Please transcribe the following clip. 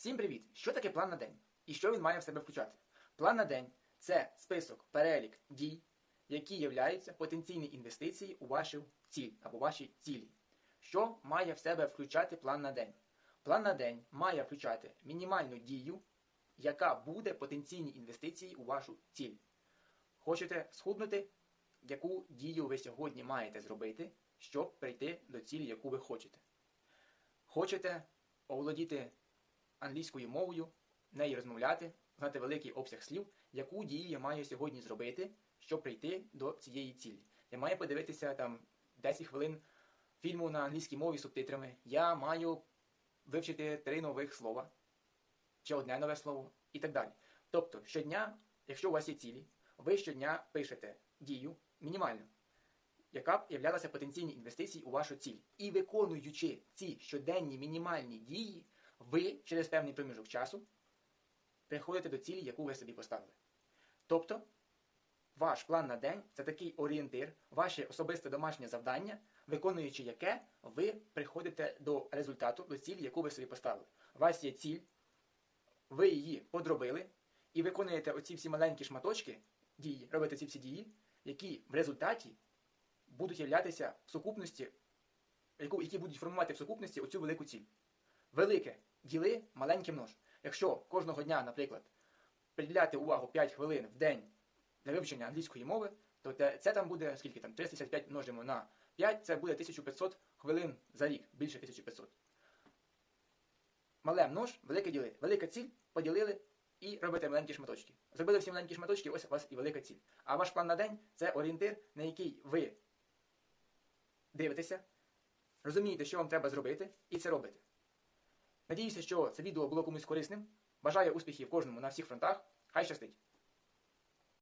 Всім привіт! Що таке план на день? І що він має в себе включати? План на день це список, перелік дій, які являються потенційні інвестиції у вашу ціль або ваші цілі. Що має в себе включати план на день? План на день має включати мінімальну дію, яка буде потенційні інвестиції у вашу ціль. Хочете схуднути? Яку дію ви сьогодні маєте зробити, щоб прийти до цілі, яку ви хочете? Хочете оволодіти англійською мовою, нею розмовляти, знати великий обсяг слів, яку дію я маю сьогодні зробити, щоб прийти до цієї цілі. Я маю подивитися там 10 хвилин фільму на англійській мові з субтитрами. Я маю вивчити три нових слова, чи одне нове слово, і так далі. Тобто, щодня, якщо у вас є цілі, ви щодня пишете дію мінімальну, яка б являлася потенційні інвестиції у вашу ціль. І виконуючи ці щоденні мінімальні дії, ви через певний проміжок часу приходите до цілі, яку ви собі поставили. Тобто, ваш план на день це такий орієнтир, ваше особисте домашнє завдання, виконуючи яке ви приходите до результату, до цілі, яку ви собі поставили. У вас є ціль, ви її подробили і виконуєте оці всі маленькі шматочки дії, робите ці всі дії, які в результаті будуть являтися в сукупності, які будуть формувати в сукупності оцю велику ціль. Велике діли, маленьке множ. Якщо кожного дня, наприклад, приділяти увагу 5 хвилин в день для вивчення англійської мови, то це там буде скільки там 365 множимо на 5, це буде 1500 хвилин за рік, більше 1500. Мале множ, велике діли. Велика ціль поділили і робите маленькі шматочки. Зробили всі маленькі шматочки, ось у вас і велика ціль. А ваш план на день це орієнтир, на який ви дивитеся, розумієте, що вам треба зробити, і це робите. Надіюся, що це відео було комусь корисним. Бажаю успіхів кожному на всіх фронтах. Хай щастить!